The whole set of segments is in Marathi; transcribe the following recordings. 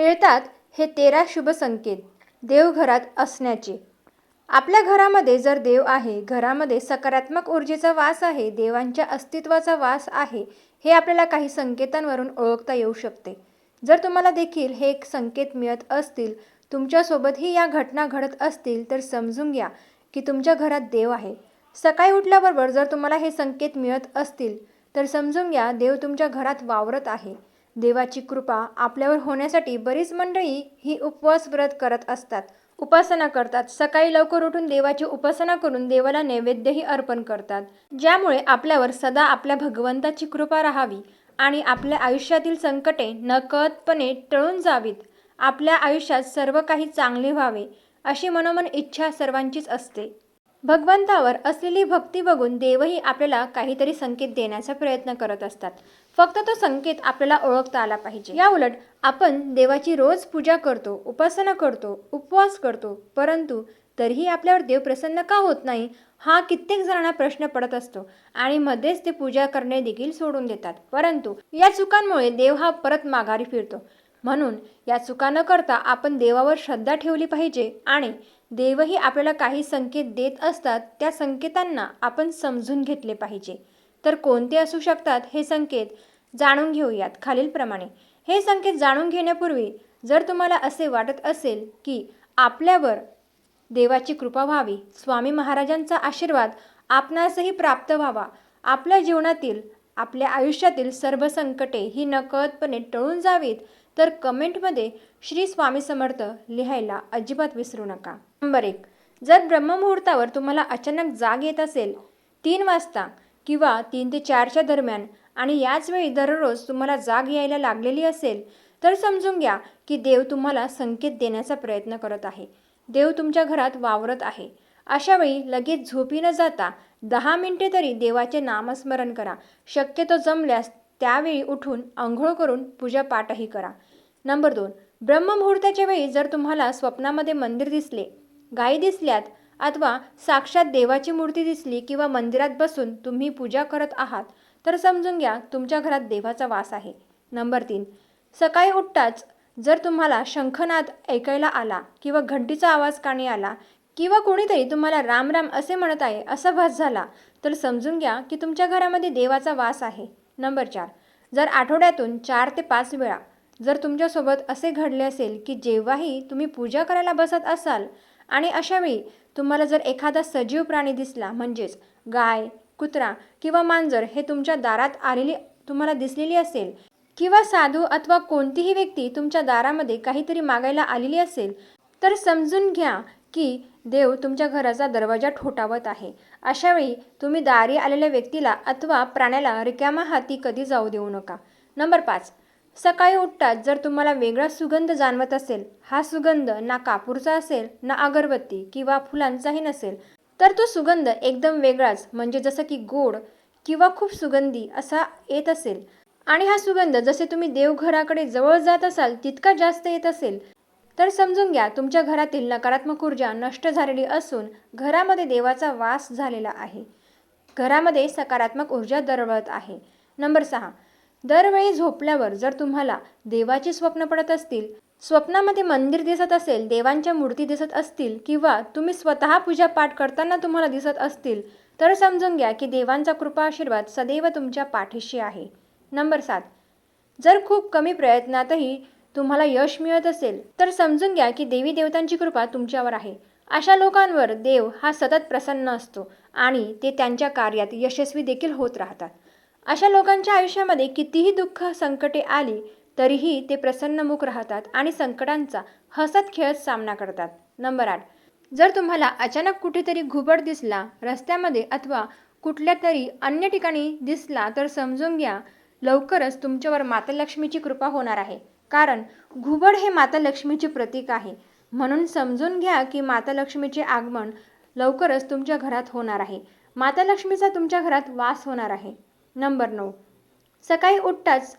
मिळतात हे तेरा शुभ संकेत देवघरात असण्याचे. आपल्या घरामध्ये जर देव आहे घरामध्ये सकारात्मक ऊर्जेचा वास आहे देवांच्या अस्तित्वाचा वास आहे हे आपल्याला काही संकेतांवरून ओळखता येऊ शकते. जर तुम्हाला देखील हे एक संकेत मिळत असतील तुमच्यासोबतही या घटना घडत असतील तर समजून घ्या की तुमच्या घरात देव आहे. सकाळी उठल्याबरोबर जर तुम्हाला हे संकेत मिळत असतील तर समजून घ्या देव तुमच्या घरात वावरत आहे. देवाची कृपा आपल्यावर होण्यासाठी बरीच मंडळी ही उपवास व्रत करत असतात. उपासना करतात. सकाळी लवकर उठून देवाची उपासना करून देवाला नैवेद्यही अर्पण करतात. ज्यामुळे आपल्यावर सदा आपल्या भगवंताची कृपा राहावी आणि आपल्या आयुष्यातील संकटे नकळतपणे टळून जावीत. आपल्या आयुष्यात सर्व काही चांगले व्हावे अशी मनोमन इच्छा सर्वांचीच असते. भगवंतावर असलेली भक्ती बघून देवही आपल्याला काहीतरी संकेत देण्याचा प्रयत्न करत असतात. फक्त तो संकेत आपल्याला ओळखता आला पाहिजे. या उलट आपण देवाची रोज पूजा करतो उपासना करतो उपवास करतो परंतु तरीही आपल्यावर देव प्रसन्न का होत नाही? हा कित्येक जणांना प्रश्न पडत असतो आणि मध्येच ते पूजा करणे देखील सोडून देतात. परंतु या चुकांमुळे देव हा परत माघारी फिरतो. म्हणून या चुका न करता आपण देवावर श्रद्धा ठेवली पाहिजे आणि देवही आपल्याला काही संकेत देत असतात त्या संकेतांना आपण समजून घेतले पाहिजे. तर कोणते असू शकतात हे संकेत जाणून घेऊयात खालीलप्रमाणे हे संकेत जाणून घेण्यापूर्वी जर तुम्हाला असे वाटत असेल की आपल्यावर देवाची कृपा व्हावी स्वामी महाराजांचा आशीर्वाद आपणासही प्राप्त व्हावा आपल्या जीवनातील आपल्या आयुष्यातील सर्व संकटे ही नकळतपणे टळून जावीत तर कमेंटमध्ये श्री स्वामी समर्थ लिहायला अजिबात विसरू नका. नंबर एक जर ब्रह्ममुहूर्तावर तुम्हाला अचानक जाग येत असेल तीन वाजता किंवा तीन ते चारच्या दरम्यान आणि याच वेळी दररोज तुम्हाला जाग यायला लागलेली असेल तर समजून घ्या की देव तुम्हाला संकेत देण्याचा प्रयत्न करत आहे. देव तुमच्या घरात वावरत आहे. अशा वेळी लगेच झोपी न जाता दहा मिनिटे तरी देवाचे नामस्मरण करा. शक्यतो जमल्यास त्यावेळी उठून आंघोळ करून पूजापाठही करा. नंबर दोन. ब्रह्ममुहूर्ताच्या वेळी जर तुम्हाला स्वप्नामध्ये मंदिर दिसले गायी दिसल्यात अथवा साक्षात देवाची मूर्ती दिसली किंवा मंदिरात बसून तुम्ही पूजा करत आहात तर समजून घ्या तुमच्या घरात देवाचा वास आहे. नंबर तीन. सकाळी उठताच जर तुम्हाला शंखनाद ऐकायला आला किंवा घंटीचा आवाज काणी आला किंवा कोणीतरी तुम्हाला राम राम असे म्हणत आहे असा भास झाला तर समजून घ्या की तुमच्या घरामध्ये देवाचा वास आहे. नंबर चार. जर आठवड्यातून चार ते पाच वेळा जर तुमच्यासोबत असे घडले असेल की जेव्हाही तुम्ही पूजा करायला बसत असाल आणि अशावेळी तुम्हाला जर एखादा सजीव प्राणी दिसला म्हणजेच गाय कुत्रा किंवा मांजर हे तुमच्या दारात आलेली तुम्हाला दिसलेली असेल किंवा साधू अथवा कोणतीही व्यक्ती तुमच्या दारामध्ये काहीतरी मागायला आलेली असेल तर समजून घ्या की देव तुमच्या घराचा दरवाजा ठोठावत आहे. अशावेळी तुम्ही दारी आलेल्या व्यक्तीला अथवा प्राण्याला रिकामा हाती कधी जाऊ देऊ नका. नंबर पाच. सकाळी उठताच जर तुम्हाला वेगळा सुगंध जाणवत असेल हा सुगंध ना कापूरचा असेल ना अगरबत्ती किंवा फुलांचाही नसेल तर तो सुगंध एकदम वेगळाच म्हणजे जसं की गोड किंवा खूप सुगंधी असा येत असेल. आणि हा सुगंध जसे तुम्ही देवघराकडे जवळ जात असाल तितका जास्त येत असेल. तर समजून घ्या तुमच्या घरातील नकारात्मक ऊर्जा नष्ट झालेली असून घरामध्ये देवाचा वास झालेला आहे. घरामध्ये सकारात्मक ऊर्जा दरवळत आहे. नंबर सहा दरवेळी झोपल्यावर जर तुम्हाला देवाची स्वप्न पडत असतील स्वप्नामध्ये मंदिर दिसत असेल देवांच्या मूर्ती दिसत असतील किंवा तुम्ही स्वतः पूजा पाठ करताना तुम्हाला दिसत असतील तर समजून घ्या की देवांचा कृपा आशीर्वाद सदैव तुमच्या पाठीशी आहे. नंबर सात. जर खूप कमी प्रयत्नातही तुम्हाला यश मिळत असेल तर समजून घ्या की देवी देवतांची कृपा तुमच्यावर आहे. अशा लोकांवर देव हा सतत प्रसन्न असतो आणि ते त्यांच्या कार्यात यशस्वी देखील होत राहतात. अशा लोकांच्या आयुष्यामध्ये कितीही दुःख संकटे आली तरीही ते प्रसन्नमुख राहतात आणि संकटांचा हसत खेळत सामना करतात. नंबर आठ. जर तुम्हाला अचानक कुठेतरी घुबड दिसला रस्त्यामध्ये अथवा कुठल्या तरी अन्य ठिकाणी दिसला तर समजून घ्या लवकरच तुमच्यावर माता लक्ष्मीची कृपा होणार आहे. कारण घुबड हे माता लक्ष्मीचे प्रतीक आहे. म्हणून समजून घ्या की माता लक्ष्मीचे आगमन लवकरच तुमच्या घरात होणार आहे. माता लक्ष्मीचा तुमच्या घरात वास होणार आहे. नंबर नऊ. सकाळी उठताच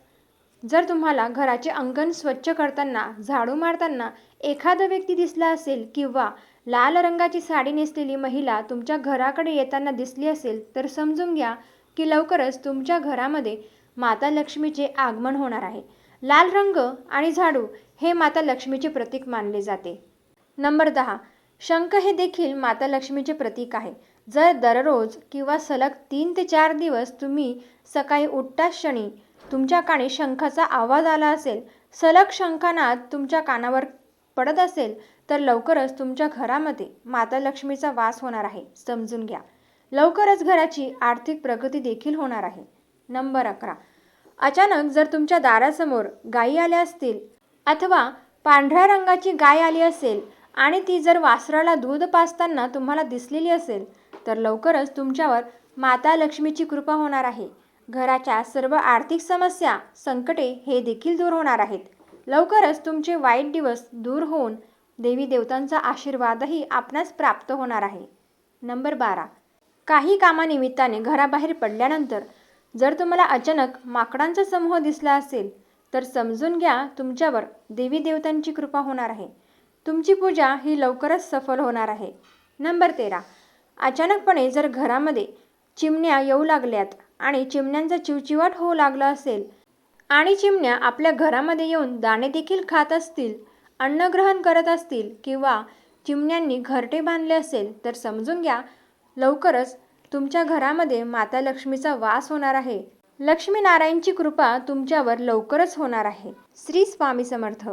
जर तुम्हाला घराचे अंगण स्वच्छ करताना झाडू मारताना एखादा व्यक्ती दिसला असेल किंवा लाल रंगाची साडी नेसलेली महिला तुमच्या घराकडे येताना दिसली असेल तर समजून घ्या की लवकरच तुमच्या घरामध्ये माता लक्ष्मीचे आगमन होणार आहे. लाल रंग आणि झाडू हे माता लक्ष्मीचे प्रतीक मानले जाते. नंबर दहा. शंख हे देखील माता लक्ष्मीचे प्रतीक आहे. जर दररोज किंवा सलग तीन ते चार दिवस तुम्ही सकाळी उठताच क्षणी तुमच्या कानी शंखाचा आवाज आला असेल सलग शंखानाद तुमच्या कानावर पडत असेल तर लवकरच तुमच्या घरामध्ये माता लक्ष्मीचा वास होणार आहे समजून घ्या. लवकरच घराची आर्थिक प्रगती देखील होणार आहे. नंबर अकरा. अचानक जर तुमच्या दारासमोर गायी आल्या असतील अथवा पांढऱ्या रंगाची गाय आली असेल आणि ती जर वासराला दूध पाजताना तुम्हाला दिसलेली असेल तर लवकरच तुमच्यावर माता लक्ष्मीची कृपा होणार आहे. घराच्या सर्व आर्थिक समस्या संकटे हे देखील दूर होणार आहेत. लवकरच तुमचे वाईट दिवस दूर होऊन देवी देवतांचा आशीर्वादही आपणास प्राप्त होणार आहे. नंबर बारा. काही कामानिमित्ताने घराबाहेर पडल्यानंतर जर तुम्हाला अचानक माकडांचा समूह दिसला असेल तर समजून घ्या तुमच्यावर देवी देवतांची कृपा होणार आहे. तुमची पूजा ही लवकरच सफल होणार आहे. नंबर तेरा. अचानकपणे जर घरामध्ये चिमण्या येऊ लागल्यात आणि चिमण्यांचा चिवचिवाट होऊ लागला असेल आणि चिमण्या आपल्या घरामध्ये येऊन दाणे देखील खात असतील अन्नग्रहण करत असतील किंवा चिमण्यांनी घरटे बांधले असेल तर समजून घ्या लवकरच तुमच्या घरामध्ये माता लक्ष्मीचा वास होणार आहे. लक्ष्मीनारायणची कृपा तुमच्यावर लवकरच होणार आहे. श्री स्वामी समर्थ.